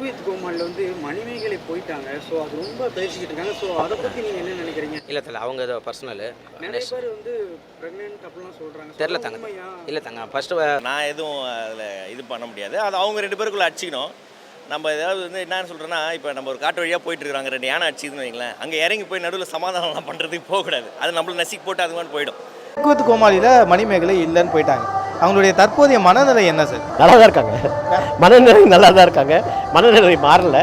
Cook with கோமாளில் வந்து மணிமேகலை போயிட்டாங்க. So அது ரொம்ப பேசிக்கிட்டு இருக்காங்க. ஸோ அதை பற்றி நீங்கள் என்ன நினைக்கிறீங்க? இல்லை தல அவங்க ஏதோ பர்சனலு நிறைய பேர் வந்து ப்ரெக்னென்ட் அப்படிலாம் சொல்கிறாங்க தெரில தங்க. இல்லை தங்க. ஃபஸ்ட்டு நான் எதுவும் அதில் இது பண்ண முடியாது. அது அவங்க ரெண்டு பேருக்குள்ளே அடிச்சிக்கணும். நம்ம ஏதாவது வந்து என்னன்னு சொல்கிறேன்னா இப்போ நம்ம ஒரு காட்டு வழியாக போயிட்டு இருக்காங்க. ரெண்டு யானை அடிச்சிதுன்னு வைங்களேன். அங்கே இறங்கி போய் நடுவில் சமாதானம்லாம் பண்ணுறதுக்கு போகக்கூடாது. அது நம்மள நசிக்கு போட்டு அது மாதிரி போயிடும். குக் கோமாளியில் மணிமேகலை இல்லைன்னு போயிட்டாங்க. அவங்களுடைய தற்போதைய மனநிலை என்ன சார்? நல்லா தான் இருக்காங்க மனநிலை நல்லா தான் இருக்காங்க. மனநிலை மாறலை.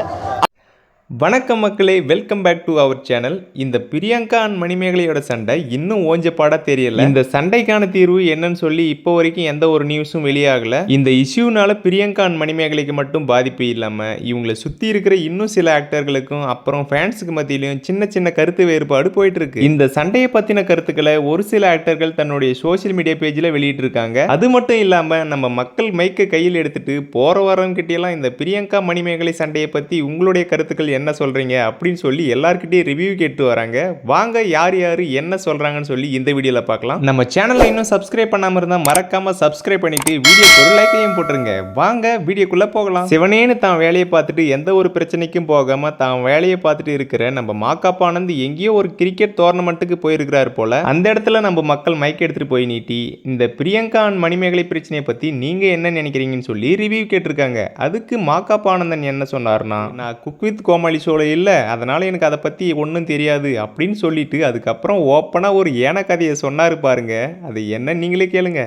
வணக்கம் மக்களே welcome back to our channel இந்த பிரியங்கா அண்ட் மணிமேகலையோட சண்டை இன்னும் ஓஞ்ச பாட தெரியல. இந்த சண்டைக்கான தீர்வு என்னன்னு சொல்லி இப்போ வரைக்கும் எந்த ஒரு நியூஸும் வெளியாகல. இந்த இஷ்யூனால பிரியங்கா அண்ட் மணிமேகலைக்கு மட்டும் பாதிப்பு இல்லாம இவங்களை சுத்தி இருக்கிற இன்னும் சில ஆக்டர்களுக்கும் அப்புறம் ஃபேன்ஸுக்கு மத்தியிலையும் சின்ன சின்ன கருத்து வேறுபாடு போயிட்டு இருக்கு இந்த சண்டையை பத்தின கருத்துக்களை ஒரு சில ஆக்டர்கள் தன்னுடைய சோஷியல் மீடியா பேஜ்ல வெளியிட்டிருக்காங்க. அது மட்டும் இல்லாம நம்ம மக்கள் மைக்கை கையில் எடுத்துட்டு போற வரவங்க இந்த பிரியங்கா மணிமேகலை சண்டையை பத்தி உங்களுடைய கருத்துக்கள் என்ன சொல்றீங்க அப்படின்னு சொல்லி எல்லார்கிட்டயும் ரிவ்யூ கேட்டு வராங்க. வாங்க யார் யார் என்ன சொல்றாங்கன்னு சொல்லி இந்த வீடியோவில் பார்க்கலாம். நம்ம சேனலில் இன்னும் சப்ஸ்கிரைப் பண்ணாம இருந்தால் மறக்காம சப்ஸ்கிரைப் பண்ணிட்டு வீடியோக்கு ஒரு லைக்கையும் போட்டுருங்க. வாங்க வீடியோக்குள்ளே போகலாம். சிவனேன்னு தான் வேலையை பார்த்துட்டு எந்த ஒரு பிரச்சனைக்கும் போகாம தான் வேலையை பார்த்துட்டு இருக்கிற நம்ம மாக்காப் ஆனந்த் எங்கேயோ ஒரு கிரிக்கெட் டோர்னமெண்ட்டுக்கு போயிருக்கிறார் போல அந்த இடத்துல நம்ம மக்கள் மைக் எடுத்துட்டு போய் நீட்டி இந்த பிரியங்கா அண்ட் மணிமேகலை பிரச்சனையை பற்றி நீங்க என்ன நினைக்கிறீங்கன்னு சொல்லி ரிவ்யூ கேட்டிருக்காங்க. அதுக்கு மாக்காப் ஆனந்தன் என்ன சொன்னார்னா நான் குக் வித் கோமாளி சோலை இல்லை அதனால் எனக்கு அதை பற்றி ஒன்றும் தெரியாது அப்படின்னு சொல்லிட்டு அதுக்கப்புறம் ஓப்பனாக ஒரு ஏன கதையை சொன்னார் பாருங்க. அது என்ன நீங்களே கேளுங்க.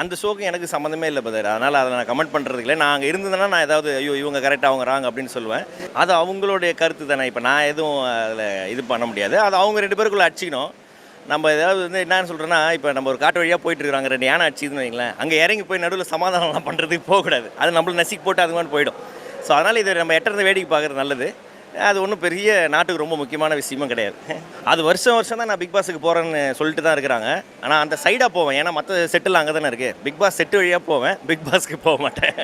அந்த ஷோக்கு எனக்கு சம்மந்தமே இல்லை பதர் அதனால் அதை நான் கமெண்ட் பண்ணுறதுக்கு இல்லை. நான் அங்கே இருந்ததுன்னா நான் ஏதாவது ஐயோ இவங்க கரெக்டாக அவங்க ராங் அப்படின்னு சொல்லுவேன். அது அவங்களுடைய கருத்து தானே. இப்போ நான் எதுவும் அதில் இது பண்ண முடியாது. அது அவங்க ரெண்டு பேருக்குள்ளே அடிச்சிக்கணும். நம்ம ஏதாவது வந்து என்னன்னு சொல்கிறேன்னா இப்போ நம்ம ஒரு காட்டு வழியாக போயிட்டு இருக்காங்க ரெண்டு யானை அடிச்சிதுன்னு வைங்களேன். அங்கே இறங்கி போய் நடுவில் சமாதானம்லாம் பண்ணுறதுக்கு போகக்கூடாது. அது நம்மளும் நசிக்கு போட்டு அது மாதிரி போயிடும். ஸோ அதனால் இது நம்ம எட்டறது வேடிக்கை பார்க்குறது நல்லது. அது ஒன்றும் பெரிய நாட்டுக்கு ரொம்ப முக்கியமான விஷயமும் கிடையாது. அது வருஷம் வருஷம் தான் நான் பிக் பாஸுக்கு போகிறேன்னு சொல்லிட்டு தான் இருக்கிறாங்க. ஆனால் அந்த சைடாக போவேன். ஏன்னா மற்ற செட்டில் அங்கே தானே இருக்குது பிக் பாஸ் செட்டு வழியாக போவேன். பிக் பாஸ்க்கு போக மாட்டேன்.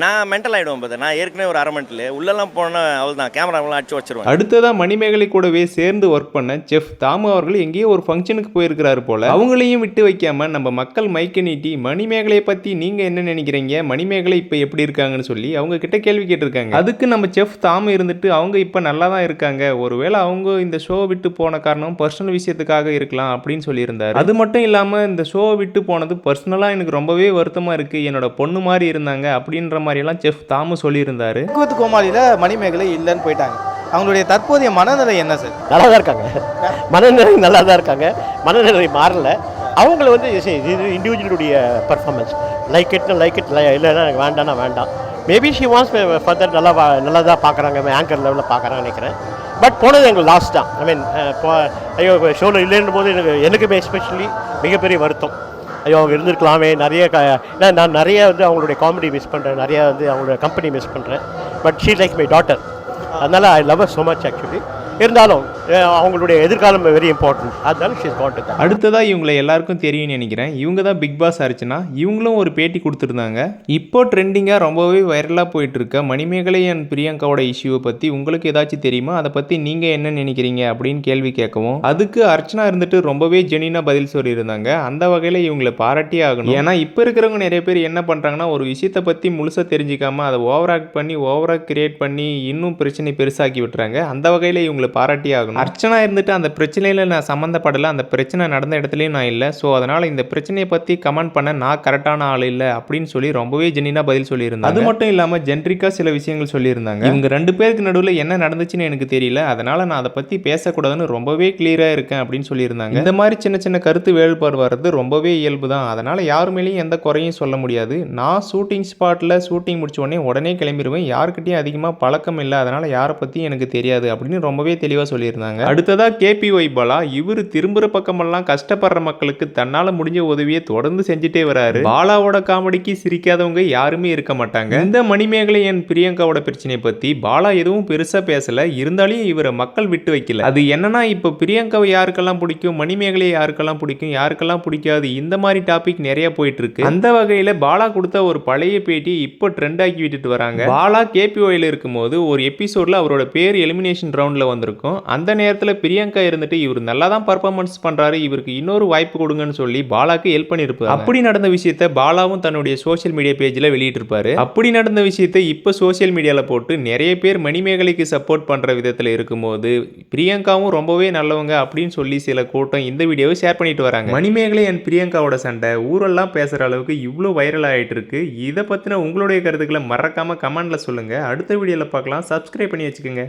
நான் மென்டல் ஆகிடுவேன் பார்த்து நான் ஏற்கனவே ஒரு அரை மணிட்டில் உள்ளெல்லாம் போனால் அவள் தான் கேமராவெல்லாம் அடிச்சு வச்சிருவேன் அடுத்ததாக மணிமேகலை கூடவே சேர்ந்து ஒர்க் பண்ண செஃப் தாமு அவர்கள் எங்கேயோ ஒரு ஃபங்க்ஷனுக்கு போயிருக்கிறாரு போல. அவங்களையும் விட்டு வைக்காம நம்ம மக்கள் மைக்க நீட்டி மணிமேகலையை பற்றி நீங்கள் என்ன நினைக்கிறீங்க? மணிமேகலை இப்போ எப்படி இருக்காங்கன்னு சொல்லி அவங்க கிட்ட கேள்வி கேட்டிருக்காங்க. அதுக்கு நம்ம செஃப் தாமு இருந்துட்டு அவங்க இப்போ நல்லா தான் இருக்காங்க. ஒருவேளை அவங்க இந்த ஷோ விட்டு போன காரணம் பர்சனல் விஷயத்துக்காக இருக்கலாம் அப்படின்னு சொல்லியிருந்தார். அது மட்டும் இல்லாமல் இந்த ஷோ விட்டு போனது பர்சனலாக எனக்கு ரொம்பவே வருத்தமாக இருக்குது என்னோட பொண்ணு மாதிரி இருந்தாங்க அப்படின்ற மாதிரி எல்லாம் செஃப் தாமு சொல்லியிருந்தாரு. குக் வித் கோமாளியில் மணிமேகலை இல்லைன்னு போயிட்டாங்க. அவங்களுடைய தற்போதைய மனநிலை என்ன சார்? நல்லா தான் இருக்காங்க. மனநிலை நல்லா தான் இருக்காங்க. மனநிலை மாறல. அவங்கள வந்து இது இண்டிவிஜுவலுடைய performance like it like it இல்லைன்னா எனக்கு வேண்டாம்னா வேண்டாம். மேபி ஷி வாண்ட்ஸ் ஃபர்தர் நல்லா வா- நல்லா தான் பார்க்குறாங்க ஆங்கர் லெவலில் பார்க்குறாங்கன்னு நினைக்கிறேன். பட் போனது எங்களுக்கு லாஸ்ட் தான். ஐ மீன் ஐயோ ஷோவில் இல்லைன்ற போது எனக்கு எனக்குமே எஸ்பெஷலி மிகப்பெரிய வருத்தம். ஐயோ அவங்க இருந்திருக்கலாமே. நிறைய க ஏன்னா நான் நிறைய வந்து அவங்களுடைய காமெடி மிஸ் பண்ணுறேன் நிறைய வந்து அவங்களோட கம்பெனி மிஸ் பண்ணுறேன் but she like my daughter அதனால் I love so much actually இருந்தாலும் அவங்களுடைய எதிர்காலம் வெரி இம்பார்ட்டன்ட் அதனால ஷீஸ் காண்ட் அடுத்ததாக இவங்களை எல்லாருக்கும் தெரியும்னு நினைக்கிறேன். இவங்க தான் பிக் பாஸ் அர்ச்சனா இவங்களும் ஒரு பேட்டி கொடுத்துருந்தாங்க. இப்போ ட்ரெண்டிங்காக ரொம்பவே வைரலாக போயிட்டு இருக்க மணிமேகலை அண்ட் பிரியங்காவோட இஷ்யூவை பற்றி உங்களுக்கு ஏதாச்சும் தெரியுமா? அதை பற்றி நீங்கள் என்ன நினைக்கிறீங்க அப்படின்னு கேள்வி கேட்கவும். அதுக்கு அர்ச்சனா இருந்துட்டு ரொம்பவே ஜெனினா பதில் சொல்லியிருந்தாங்க. அந்த வகையில் இவங்களை பாராட்டியே ஆகணும். ஏன்னா இப்போ இருக்கிறவங்க நிறைய பேர் என்ன பண்ணுறாங்கன்னா ஒரு விஷயத்தை பற்றி முழுசாக தெரிஞ்சிக்காமல் அதை ஓவர் ஆக்ட் பண்ணி ஓவராக கிரியேட் பண்ணி இன்னும் பிரச்சனை பெருசாக்கி விட்டுறாங்க. அந்த வகையில் இவங்களை பாராட்டி ஆகணும். அர்ச்சனா இருந்துட்டு அந்த பிரச்சனையில் நான் சம்மந்தப்படலை அந்த பிரச்சனை நடந்த இடத்துலையும் நான் இல்லை. ஸோ அதனால் இந்த பிரச்சனையை பற்றி கமெண்ட் பண்ண நான் கரெக்டான ஆள் இல்லை அப்படின்னு சொல்லி ரொம்பவே ஜெனினா பதில் சொல்லியிருந்தாங்க. அது மட்டும் இல்லாமல் ஜென்ரிக்காக சில விஷயங்கள் சொல்லியிருந்தாங்க. இவங்க ரெண்டு பேருக்கு நடுவில் என்ன நடந்துச்சுன்னு எனக்கு தெரியல. அதனால் நான் அதை பற்றி பேசக்கூடாதுன்னு ரொம்பவே கிளியராக இருக்கேன் அப்படின்னு சொல்லியிருந்தாங்க. இந்த மாதிரி சின்ன சின்ன கருத்து வேறுபாடு வர்றது ரொம்பவே இயல்பு தான். அதனால் யார் மேலேயும் எந்த குறையும் சொல்ல முடியாது. நான் ஷூட்டிங் ஸ்பாட்டில் ஷூட்டிங் முடிச்ச உடனே உடனே கிளம்பிடுவேன் யாருக்கிட்டையும் அதிகமாக பழக்கம் இல்லை. அதனால் யாரை பற்றி எனக்கு தெரியாது அப்படின்னு ரொம்பவே தெளிவாக சொல்லியிருந்தாங்க. அடுத்ததாக கேபி பாலா இவர் திரும்புகிற பக்கமெல்லாம் கஷ்டப்படுற மக்களுக்கு தன்னால் முடிஞ்ச உதவியை தொடர்ந்து செஞ்சுட்டே வராரு. பாலாவோட காமெடிக்கு சிரிக்காதவங்க யாருமே இருக்க மாட்டாங்க. இந்த மணிமேகலை என் பிரியங்காவோட பிரச்சனையை பற்றி பாலா எதுவும் பெருசாக பேசல. இருந்தாலும் இவரை மக்கள் விட்டு வைக்கல. அது என்னன்னா இப்போ பிரியங்காவை யாருக்கெல்லாம் பிடிக்கும் மணிமேகலையை யாருக்கெல்லாம் பிடிக்கும் யாருக்கெல்லாம் பிடிக்காது இந்த மாதிரி டாபிக் நிறைய போயிட்டு இருக்கு அந்த வகையில் பாலா கொடுத்த ஒரு பழைய பேட்டி இப்போ ட்ரெண்ட் ஆக்கி விட்டுட்டு வராங்க. பாலா கேபிஓயில் இருக்கும்போது ஒரு எபிசோட்ல அவரோட பேர் எலிமினேஷன் ரவுண்ட்ல வந்திருக்கும். அந்த நேரத்தில் பிரியங்கா இருந்துட்டு இவர் நல்லா தான் பர்ஃபார்மன்ஸ் பண்ணுறாரு இவருக்கு இன்னொரு வாய்ப்பு கொடுங்கன்னு சொல்லி பாலாக்கு ஹெல்ப் பண்ணியிருப்பார் அப்படி நடந்த விஷயத்த பாலாவும் தன்னுடைய சோஷியல் மீடியா பேஜில் வெளியிட்டிருப்பாரு. அப்படி நடந்த விஷயத்தை இப்போ சோஷியல் மீடியாவில் போட்டு நிறைய பேர் மணிமேகலைக்கு சப்போர்ட் பண்ணுற விதத்தில் இருக்கும்போது பிரியங்காவும் ரொம்பவே நல்லவங்க அப்படின்னு சொல்லி சில கூட்டம் இந்த வீடியோவை ஷேர் பண்ணிட்டு வராங்க. மணிமேகலை அண்ட் பிரியங்காவோட சண்டை ஊரெல்லாம் பேசுகிற அளவுக்கு இவ்வளோ வைரல் ஆகிட்டு இருக்கு. இதை பற்றின உங்களுடைய கருத்துக்களை மறக்காமல் கமெண்டில் சொல்லுங்கள் அடுத்த வீடியோவில் பார்க்கலாம். சப்ஸ்கிரைப் பண்ணி வச்சுக்கோங்க.